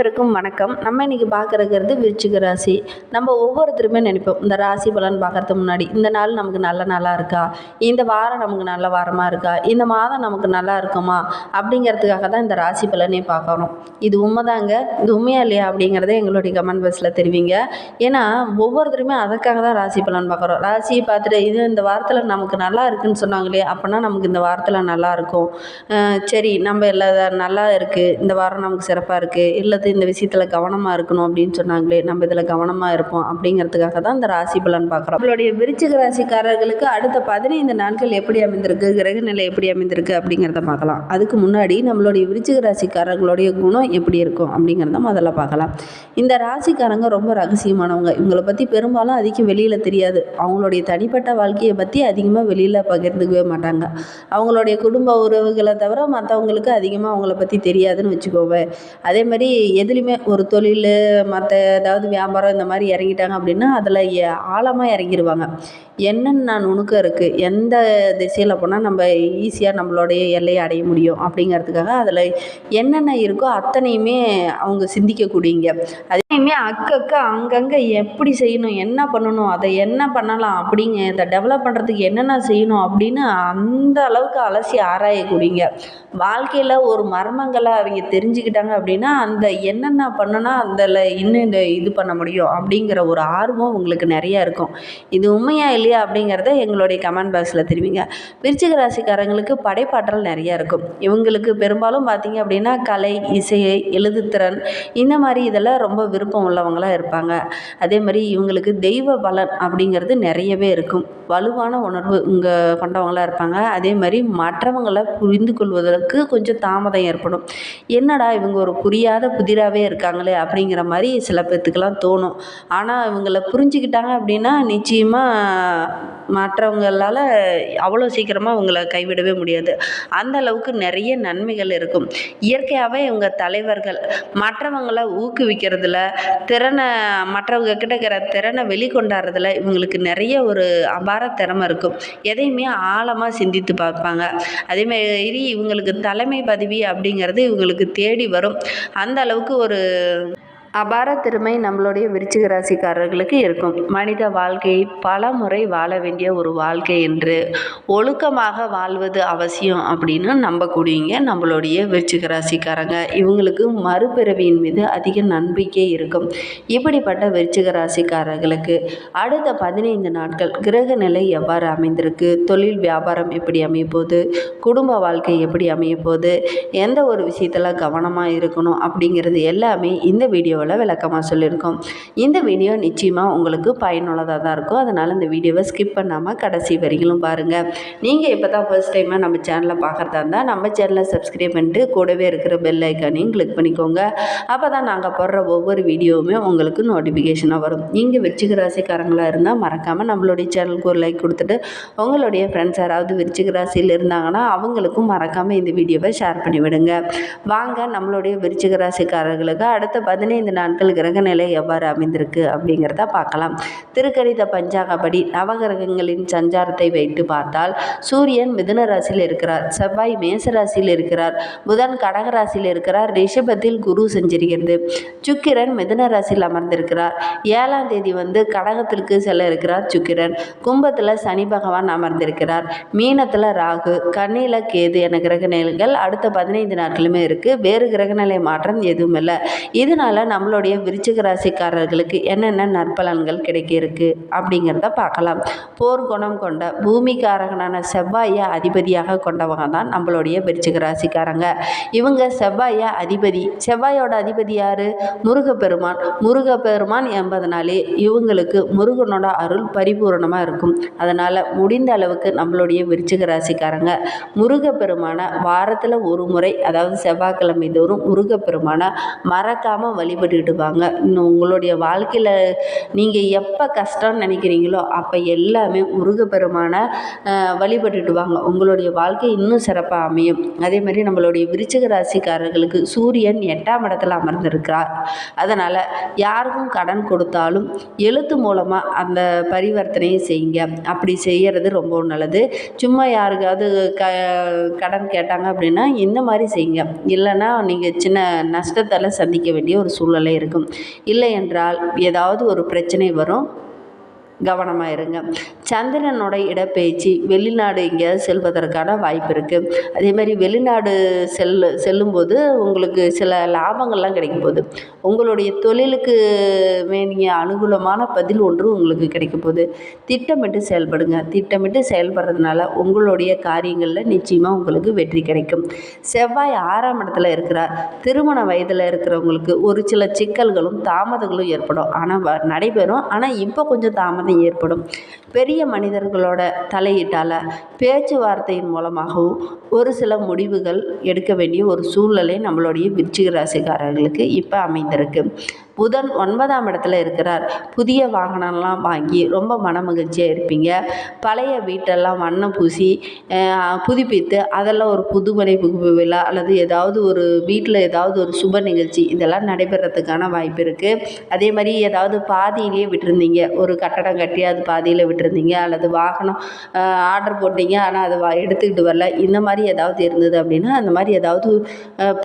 அனைவருக்கும் வணக்கம். நம்ம இன்றைக்கி பார்க்குறது விருச்சிக ராசி. நம்ம ஒவ்வொருத்தருமே நினைப்போம் இந்த ராசி பலன் பார்க்கறதுக்கு முன்னாடி இந்த நாள் நமக்கு நல்ல நாளாக இருக்கா? இந்த வாரம் நமக்கு நல்ல வாரமாக இருக்கா? இந்த மாதம் நமக்கு நல்லா இருக்குமா? அப்படிங்கிறதுக்காக தான் இந்த ராசி பலனே பார்க்கணும் இது உண்மைதாங்க? இது உண்மையா இல்லையா அப்படிங்கிறத எங்களுடைய கமெண்ட் பாக்ஸில் தெரிவிங்க. ஏன்னா ஒவ்வொருத்தருமே அதற்காக தான் ராசி பலன் பார்க்குறோம். ராசியை பார்த்துட்டு இது இந்த வாரத்தில் நமக்கு நல்லா இருக்குன்னு சொன்னாங்களே அப்படின்னா நமக்கு இந்த வாரத்தில் நல்லா இருக்கும். சரி நம்ம எல்லா நல்லா இருக்குது இந்த வாரம் நமக்கு சிறப்பாக இருக்குது இந்த விஷயத்தில் கவனமாக இருக்கணும் அப்படின்னு சொன்னாங்களே நம்ம இதில் கவனமாக இருப்போம் அப்படிங்கிறதுக்காக தான் இந்த ராசி பலன் பார்க்குறோம். நம்மளுடைய விருச்சிக ராசிக்காரர்களுக்கு அடுத்த பதினைந்து நாட்கள் எப்படி அமைந்திருக்கு கிரக நிலை எப்படி அமைந்திருக்கு அப்படிங்கிறத பார்க்கலாம். அதுக்கு முன்னாடி நம்மளுடைய விருச்சிக ராசிக்காரர்களுடைய குணம் எப்படி இருக்கும் அப்படிங்கிறத முதல்ல பார்க்கலாம். இந்த ராசிக்காரங்க ரொம்ப ரகசியமானவங்க. இவங்களை பற்றி பெரும்பாலும் அதிகம் வெளியில் தெரியாது. அவங்களுடைய தனிப்பட்ட வாழ்க்கையை பற்றி அதிகமாக வெளியில் பகிர்ந்துக்கவே மாட்டாங்க. அவங்களுடைய குடும்ப உறவுகளை தவிர மற்றவங்களுக்கு அதிகமாக அவங்கள பற்றி தெரியாதுன்னு வச்சுக்கோவேன் அதே மாதிரி எதுலேயுமே ஒரு தொழில் மற்ற ஏதாவது வியாபாரம் இந்த மாதிரி இறங்கிட்டாங்க அப்படின்னா அதில் ஆழமாக இறங்கிடுவாங்க என்னென்ன நுணுக்கம் இருக்குது எந்த திசையில் போனால் நம்ம ஈஸியாக நம்மளுடைய எல்லையை அடைய முடியும் அப்படிங்கிறதுக்காக அதில் என்னென்ன இருக்கோ அத்தனையுமே அவங்க சிந்திக்கக்கூடியங்க. அதையுமே அக்கக்க அங்கங்கே எப்படி செய்யணும் என்ன பண்ணணும் அதை என்ன பண்ணலாம் அப்படிங்க இதை டெவலப் பண்ணுறதுக்கு என்னென்ன செய்யணும் அப்படின்னு அந்த அளவுக்கு அலசி ஆராயக்கூடியங்க. வாழ்க்கையில் ஒரு மர்மங்களை அவங்க தெரிஞ்சுக்கிட்டாங்க அப்படின்னா அந்த என்னென்ன பண்ணனா அதில் இன்னும் இந்த இது பண்ண முடியும் அப்படிங்கிற ஒரு ஆர்வம் உங்களுக்கு நிறையா இருக்கும். இது உண்மையா இல்லையா அப்படிங்கிறத எங்களுடைய கமெண்ட் பாக்ஸில் தெரிவிங்க. விருச்சிக ராசிக்காரங்களுக்கு படைப்பாற்றல் நிறையா இருக்கும். இவங்களுக்கு பெரும்பாலும் பார்த்தீங்க அப்படின்னா கலை இசை எழுதுத்திறன் இந்த மாதிரி இதெல்லாம் ரொம்ப விருப்பம் உள்ளவங்களாக இருப்பாங்க. அதே மாதிரி இவங்களுக்கு தெய்வ பலன் அப்படிங்கிறது நிறையவே இருக்கும். வலுவான உணர்வு இங்கே கொண்டவங்களாக இருப்பாங்க. அதே மாதிரி மற்றவங்களை புரிந்து கொள்வதற்கு கொஞ்சம் தாமதம் ஏற்படும். என்னடா இவங்க ஒரு புரியாத புதிராகவே இருக்காங்களே அப்படிங்கிற மாதிரி சில பேர்த்துக்கெல்லாம் தோணும். ஆனால் இவங்களை புரிஞ்சுக்கிட்டாங்க அப்படின்னா நிச்சயமாக மற்றவங்களால் அவ்வளோ சீக்கிரமாக இவங்களை கைவிடவே முடியாது. அந்த அளவுக்கு நிறைய நன்மைகள் இருக்கும். இயற்கையாகவே இவங்க தலைவர்கள் மற்றவங்களை ஊக்குவிக்கிறதுல திறனை மற்றவங்க கிட்ட இருக்கிற திறனை வெளிக்கொண்டாடுறதுல இவங்களுக்கு நிறைய ஒரு அபார திறமை இருக்கும். எதையுமே ஆழமாக சிந்தித்து பார்ப்பாங்க. அதேமாரி இவங்களுக்கு தலைமை பதவி அப்படிங்கிறது இவங்களுக்கு தேடி வரும். அந்த அளவுக்கு ஒரு அபார திறமை நம்மளுடைய விருச்சிக ராசிக்காரர்களுக்கு இருக்கும். மனித வாழ்க்கையை பல முறை வாழ வேண்டிய ஒரு வாழ்க்கை என்று ஒழுக்கமாக வாழ்வது அவசியம் அப்படின்னு நம்பக்கூடியங்க நம்மளுடைய விருச்சிக ராசிக்காரங்க. இவங்களுக்கு மறுபிறவியின் மீது அதிக நம்பிக்கை இருக்கும். இப்படிப்பட்ட விருச்சிக ராசிக்காரர்களுக்கு அடுத்த பதினைந்து நாட்கள் கிரக நிலை எவ்வாறு அமைந்திருக்கு? தொழில் வியாபாரம் எப்படி அமைய போகுது குடும்ப வாழ்க்கை எப்படி அமைய போகுது எந்த ஒரு விஷயத்தில் கவனமாக இருக்கணும் அப்படிங்கிறது எல்லாமே இந்த வீடியோ வீடியோவில் விளக்கமாக சொல்லியிருக்கோம். இந்த வீடியோ நிச்சயமாக உங்களுக்கு பயனுள்ளதாக தான் இருக்கும். அதனால் இந்த வீடியோவை ஸ்கிப் பண்ணாமல் கடைசி வரிகளும் பாருங்கள் நீங்கள் இப்போ தான் ஃபர்ஸ்ட் டைமாக நம்ம சேனலை பார்க்குறதா இருந்தால் நம்ம சேனலை சப்ஸ்கிரைப் பண்ணிட்டு கூடவே இருக்கிற பெல் ஐக்கானையும் கிளிக் பண்ணிக்கோங்க. அப்போ தான் நாங்கள் போடுற ஒவ்வொரு வீடியோவுமே உங்களுக்கு நோட்டிஃபிகேஷனாக வரும். நீங்கள் விருச்சிக ராசிக்காரங்களாக இருந்தால் மறக்காமல் நம்மளுடைய சேனலுக்கு ஒரு லைக் கொடுத்துட்டு உங்களுடைய ஃப்ரெண்ட்ஸ் யாராவது விருச்சிக ராசியில் இருந்தாங்கன்னா அவங்களுக்கும் மறக்காமல் இந்த வீடியோவை ஷேர் பண்ணிவிடுங்க. வாங்க நம்மளுடைய விருச்சிக ராசிக்காரர்களுக்கு அடுத்த பதினைந்து நாட்கள் கிரக நிலை எவ்வாறு அமைந்திருக்கு அப்படிங்கிறத பார்க்கலாம். திருக்கணித பஞ்சாங்கப்படி நவகிரகங்களின் சஞ்சாரத்தை வைத்து பார்த்தால் சூரியன் மிதுன ராசியில் இருக்கிறார் செவ்வாய் மேச ராசியில் இருக்கிறார் புதன் கடக ராசியில் இருக்கிறார் ரிஷபத்தில் குரு செஞ்சிருக்கிறது. சுக்கிரன் மிதுன ராசியில் அமர்ந்திருக்கிறார். ஏழாம் தேதி வந்து கடகத்திற்கு செல்ல இருக்கிறார் சுக்கிரன். கும்பத்தில் சனி பகவான் அமர்ந்திருக்கிறார். மீனத்தில் ராகு கண்ணியில் கேது என கிரக நிலைகள் அடுத்த பதினைந்து நாட்களுமே இருக்குது வேறு கிரகநிலை மாற்றம் எதுவும் இல்லை இதனால் நம்மளுடைய விருச்சிக ராசிக்காரர்களுக்கு என்னென்ன நற்பலன்கள் கிடைக்க இருக்கு அப்படிங்கிறத பார்க்கலாம். போர் குணம் கொண்ட பூமிக்காரகனான செவ்வாயை அதிபதியாக கொண்டவங்க தான் நம்மளுடைய விருச்சிக ராசிக்காரங்க. இவங்க செவ்வாயை அதிபதி. செவ்வாயோட அதிபதி யார்? முருகப்பெருமான். முருகப்பெருமான் என்பதனாலே இவங்களுக்கு முருகனோட அருள் பரிபூரணமாக இருக்கும். அதனால் முடிந்த அளவுக்கு நம்மளுடைய விருச்சிக ராசிக்காரங்க. முருகப்பெருமானை வாரத்தில் ஒரு முறை அதாவது செவ்வாய்க்கிழமை தோறும் முருகப்பெருமானை மறக்காமல் வழிபட்டு வழிபட்டுக்கிட்டு இன்னும் உங்களுடைய வாழ்க்கையில் நீங்கள் எப்போ கஷ்டம்னு நினைக்கிறீங்களோ அப்போ எல்லாமே முருகப்பெருமான வழிபட்டுட்டு வாங்க உங்களுடைய வாழ்க்கை இன்னும் சிறப்பாக அமையும். அதே மாதிரி நம்மளுடைய விருச்சிக ராசிக்காரர்களுக்கு சூரியன் எட்டாம் இடத்துல அமர்ந்திருக்கிறார். அதனால் யாருக்கும் கடன் கொடுத்தாலும் எழுத்து மூலமாக அந்த பரிவர்த்தனையை செய்யுங்க. அப்படி செய்கிறது ரொம்ப நல்லது. சும்மா யாருக்காவது க கடன் கேட்டாங்க அப்படின்னா இந்த மாதிரி செய்யுங்க. இல்லைன்னா நீங்கள் சின்ன நஷ்டத்தால் சந்திக்க வேண்டிய ஒரு சூழ்நிலை இருக்கும். இல்லை என்றால் ஏதாவது ஒரு பிரச்சனை வரும் கவனமாக இருங்க. சந்திரனோட இடப்பெயர்ச்சி வெளிநாடு எங்கேயாவது செல்வதற்கான வாய்ப்பு இருக்குது அதே மாதிரி வெளிநாடு செல் செல்லும்போது உங்களுக்கு சில லாபங்கள்லாம் கிடைக்கும் போகுது. உங்களுடைய தொழிலுக்கு வேண்டிய அனுகூலமான பதில் ஒன்று உங்களுக்கு கிடைக்க போகுது. திட்டமிட்டு செயல்படுங்க. திட்டமிட்டு செயல்படுறதுனால உங்களுடைய காரியங்களில் நிச்சயமாக உங்களுக்கு வெற்றி கிடைக்கும். செவ்வாய் ஆறாம் இடத்துல இருக்கிறார். திருமண வயதில் இருக்கிறவங்களுக்கு ஒரு சில சிக்கல்களும் தாமதங்களும் ஏற்படும். ஆனால் நடைபெறும். ஆனால் இப்போ கொஞ்சம் தாமதம் ஏற்படும். பெரிய மனிதர்களோட தலையீட்டால் பேச்சுவார்த்தையின் மூலமாகவும் ஒரு சில முடிவுகள் எடுக்க வேண்டிய ஒரு சூழ்நிலை நம்மளுடைய விருச்சிக ராசிக்காரர்களுக்கு இப்போ அமைந்திருக்கு. புதன் ஒன்பதாம் இடத்துல இருக்கிறார். புதிய வாகனம்லாம் வாங்கி ரொம்ப மன மகிழ்ச்சியாக இருப்பீங்க. பழைய வீட்டெல்லாம் வண்ணம் பூசி புதுப்பித்து அதெல்லாம் ஒரு புதுமனை புகுப்பு விழா அல்லது ஏதாவது ஒரு வீட்டில் ஏதாவது ஒரு சுப நிகழ்ச்சி இதெல்லாம் நடைபெறத்துக்கான வாய்ப்பு இருக்குது அதே மாதிரி ஏதாவது பாதியிலேயே விட்டுருந்தீங்க. ஒரு கட்டடம் கட்டி அது பாதியில் விட்டுருந்தீங்க. அல்லது வாகனம் ஆர்டர் போட்டீங்க. ஆனால் அதை வா எடுத்துக்கிட்டு வரல. இந்த மாதிரி ஏதாவது இருந்தது அப்படின்னா அந்த மாதிரி ஏதாவது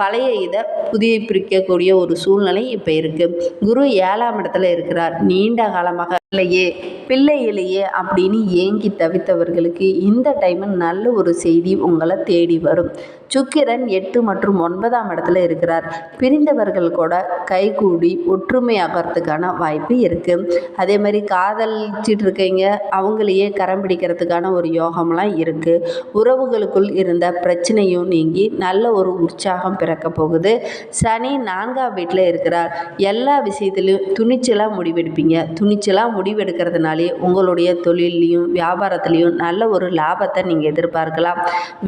பழைய இதை புதிய பிரிக்கக்கூடிய ஒரு சூழ்நிலை இப்போ இருக்குது குரு ஏழாம் இடத்துல இருக்கிறார். நீண்ட காலமாக இல்லையே பிள்ளை இல்லையே அப்படின்னு ஏங்கி தவித்தவர்களுக்கு இந்த டைம் நல்ல ஒரு செய்தி உங்களை தேடி வரும். சுக்கிரன் எட்டு மற்றும் ஒன்பதாம் இடத்துல இருக்கிறார். பிரிந்தவர்கள் கூட கைகூடி ஒற்றுமையாகிறதுக்கான வாய்ப்பு இருக்குது அதே மாதிரி காதலிச்சிட்டு இருக்கீங்க அவங்களையே கரம் பிடிக்கிறதுக்கான ஒரு யோகம்லாம் இருக்குது உறவுகளுக்குள் இருந்த பிரச்சனையும் நீங்கி நல்ல ஒரு உற்சாகம் பிறக்க போகுது. சனி நான்காம் வீட்டில் இருக்கிறார். எல்லா விஷயத்துலையும் துணிச்சலாக முடிவெடுப்பீங்க. துணிச்சலாக முடிவெடுக்கிறதுனாலே உங்களுடைய தொழிலையும் வியாபாரத்துலேயும் நல்ல ஒரு லாபத்தை நீங்கள் எதிர்பார்க்கலாம்.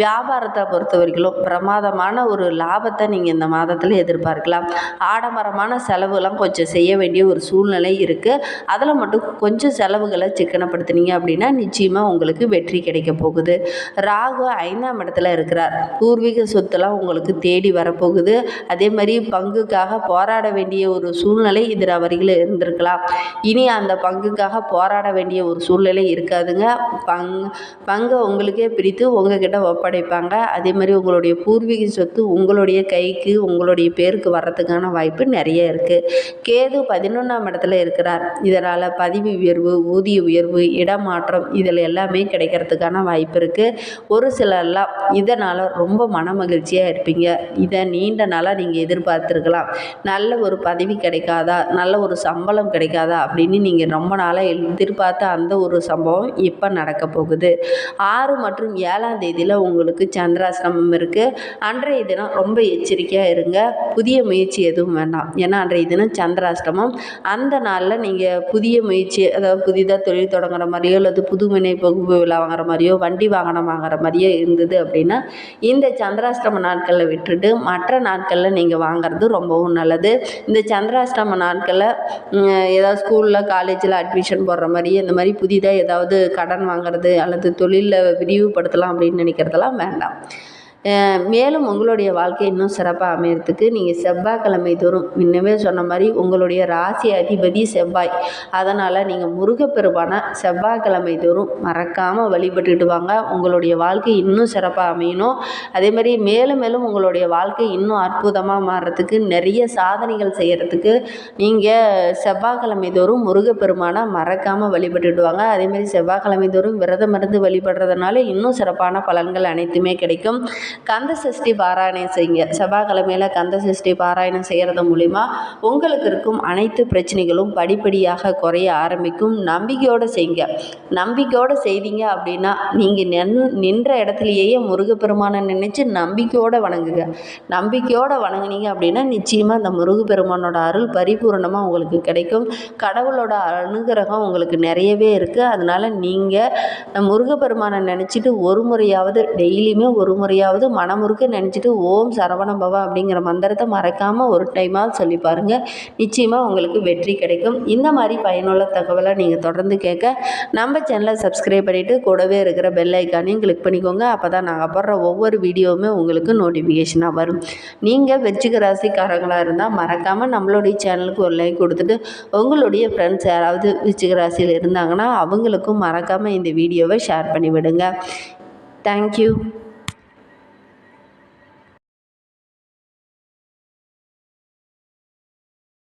வியாபாரத்தை பொறுத்த வரைக்கும் பிரமாதமான ஒரு லாபத்தை நீங்கள் இந்த மாதத்தில் எதிர்பார்க்கலாம். ஆடம்பரமான செலவுலாம் கொஞ்சம் செய்ய வேண்டிய ஒரு சூழ்நிலை இருக்குது அதில் மட்டும் கொஞ்சம் செலவுகளை சிக்கனப்படுத்துனீங்க அப்படின்னா நிச்சயமாக உங்களுக்கு வெற்றி கிடைக்க போகுது. ராகு ஐந்தாம் இடத்துல இருக்கிறார். பூர்வீக சொத்துலாம் உங்களுக்கு தேடி வரப்போகுது. அதே மாதிரி பங்குக்காக போராட வேண்டிய ஒரு சூழ்நிலை இதில் வரிகள் இருந்திருக்கலாம். இனி அந்த பங்குக்காக போராட வேண்டிய ஒரு சூழ்நிலை இருக்காதுங்க. பங் பங்கை உங்களுக்கே பிரித்து உங்ககிட்ட ஒப்படைப்பாங்க. அதே மாதிரி உங்களுடைய பூர்வீக சொத்து உங்களுடைய கைக்கு உங்களுடைய பேருக்கு வர்றதுக்கான வாய்ப்பு நிறைய இருக்குது கேது பதினொன்றாம் இடத்துல இருக்கிறார். இதனால் பதவி உயர்வு ஊதிய உயர்வு இடமாற்றம் இதில் எல்லாமே கிடைக்கிறதுக்கான வாய்ப்பு இருக்குது ஒரு சிலர்லாம் இதனால் ரொம்ப மன மகிழ்ச்சியாக இருப்பீங்க. இதை நீண்ட நாளாக நீங்கள் எதிர்பார்த்துருக்கலாம். நல்ல ஒரு பதவி கிடைக்காதா? நல்ல ஒரு சம்பளம் கிடைக்காதா? அப்படின்னு நீங்கள் ரொம்ப நாளாக எதிர்பார்த்த அந்த ஒரு சம்பவம் இப்போ நடக்க போகுது. ஆறு மற்றும் ஏழாம் தேதியில் உங்களுக்கு சந்திராசிரமம் இருக்குது அன்றைய தினம் ரொம்ப எச்சரிக்கையாக இருங்க. புதிய முயற்சி எதுவும் வேண்டாம். ஏன்னா அன்றைய தினம் சந்திராஷ்டமம். அந்த நாளில் நீங்கள் புதிய முயற்சி அதாவது புதிதாக தொழில் தொடங்குற மாதிரியோ அல்லது புதுமனை பகுப்பு விழா வாங்குற மாதிரியோ வண்டி வாகனம் வாங்குற மாதிரியோ இருந்தது அப்படின்னா இந்த சந்திராஷ்டம நாட்களில் விட்டுட்டு மற்ற நாட்களில் நீங்கள் வாங்குறது ரொம்பவும் நல்லது. இந்த சந்திராஷ்டம நாட்களில் ஏதாவது ஸ்கூலில் காலேஜில் அட்மிஷன் போடுற மாதிரி இந்த மாதிரி புதிதாக ஏதாவது கடன் வாங்குறது அல்லது தொழிலில் விரிவுபடுத்தலாம் அப்படின்னு நினைக்கிறதெல்லாம் வேண்டாம். மேலும் உங்களுடைய வாழ்க்கை இன்னும் சிறப்பாக அமையறதுக்கு நீங்கள் செவ்வாய்க்கிழமை தோறும் முன்னமே சொன்ன மாதிரி உங்களுடைய ராசி அதிபதி செவ்வாய். அதனால் நீங்கள் முருகப்பெருமான செவ்வாய்க்கிழமை தோறும் மறக்காமல் வழிபட்டுட்டு வாங்க. உங்களுடைய வாழ்க்கை இன்னும் சிறப்பாக அமையணும். அதே மாதிரி மேலும் மேலும் உங்களுடைய வாழ்க்கை இன்னும் அற்புதமாக மாறுறதுக்கு நிறைய சாதனைகள் செய்கிறதுக்கு நீங்கள் செவ்வாய்க்கிழமை தோறும் முருகப்பெருமானை மறக்காமல் வழிபட்டுட்டு வாங்க. அதேமாதிரி செவ்வாய்க்கிழமை தோறும் விரதம் இருந்து வழிபடுறதுனால இன்னும் சிறப்பான பலன்கள் அனைத்துமே கிடைக்கும். கந்த சஷ்டி பாராயணம் செய்யுங்க. செவ்வாய்க்கிழமையில் கந்த சஷ்டி பாராயணம் செய்கிறது மூலிமா உங்களுக்கு இருக்கும் அனைத்து பிரச்சனைகளும் படிப்படியாக குறைய ஆரம்பிக்கும். நம்பிக்கையோடு செய்யுங்க. நம்பிக்கையோடு செய்தீங்க அப்படின்னா நீங்கள் நின் நின்ற இடத்துலையே முருகப்பெருமானை நினச்சி நம்பிக்கையோடு வணங்குங்க. நம்பிக்கையோடு வணங்குனீங்க அப்படின்னா நிச்சயமாக அந்த முருகப்பெருமானோட அருள் பரிபூர்ணமாக உங்களுக்கு கிடைக்கும். கடவுளோட அனுகிரகம் உங்களுக்கு நிறையவே இருக்குது அதனால் நீங்கள் முருகப்பெருமானை நினச்சிட்டு ஒரு முறையாவது டெய்லியுமே ஒரு முறையாவது எப்பயாவது மனமுறுக்க நினச்சிட்டு ஓம் சரவணபவா அப்படிங்கிற மந்திரத்தை மறக்காமல் ஒரு டைமாக சொல்லி பாருங்கள் நிச்சயமாக உங்களுக்கு வெற்றி கிடைக்கும். இந்த மாதிரி பயனுள்ள தகவலை நீங்கள் தொடர்ந்து கேட்க நம்ம சேனலை சப்ஸ்கிரைப் பண்ணிவிட்டு கூடவே இருக்கிற பெல் ஐக்கானையும் கிளிக் பண்ணிக்கோங்க. அப்போ தான் நாங்கள் போடுற ஒவ்வொரு வீடியோவுமே உங்களுக்கு நோட்டிஃபிகேஷனாக வரும். நீங்கள் வெற்றிக ராசிக்காரங்களாக இருந்தால் மறக்காமல் நம்மளுடைய சேனலுக்கு ஒரு லைக் கொடுத்துட்டு உங்களுடைய ஃப்ரெண்ட்ஸ் யாராவது விச்சிக ராசியில் இருந்தாங்கன்னா அவங்களுக்கும் மறக்காமல் இந்த வீடியோவை ஷேர் பண்ணி விடுங்க தேங்க்யூ